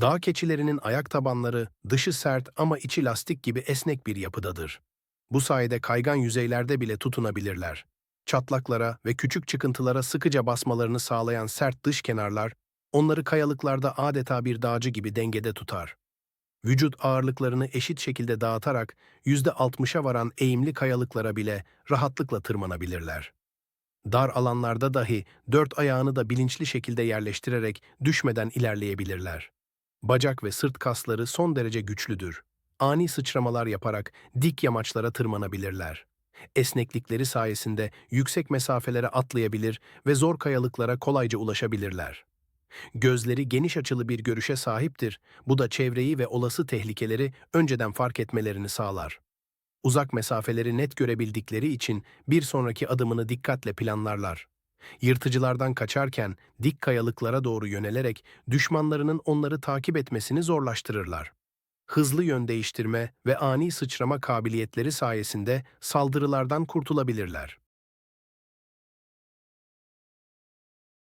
Dağ keçilerinin ayak tabanları dışı sert ama içi lastik gibi esnek bir yapıdadır. Bu sayede kaygan yüzeylerde bile tutunabilirler. Çatlaklara ve küçük çıkıntılara sıkıca basmalarını sağlayan sert dış kenarlar, onları kayalıklarda adeta bir dağcı gibi dengede tutar. Vücut ağırlıklarını eşit şekilde dağıtarak %60'a varan eğimli kayalıklara bile rahatlıkla tırmanabilirler. Dar alanlarda dahi dört ayağını da bilinçli şekilde yerleştirerek düşmeden ilerleyebilirler. Bacak ve sırt kasları son derece güçlüdür. Ani sıçramalar yaparak dik yamaçlara tırmanabilirler. Esneklikleri sayesinde yüksek mesafelere atlayabilir ve zor kayalıklara kolayca ulaşabilirler. Gözleri geniş açılı bir görüşe sahiptir. Bu da çevreyi ve olası tehlikeleri önceden fark etmelerini sağlar. Uzak mesafeleri net görebildikleri için bir sonraki adımını dikkatle planlarlar. Yırtıcılardan kaçarken dik kayalıklara doğru yönelerek düşmanlarının onları takip etmesini zorlaştırırlar. Hızlı yön değiştirme ve ani sıçrama kabiliyetleri sayesinde saldırılardan kurtulabilirler.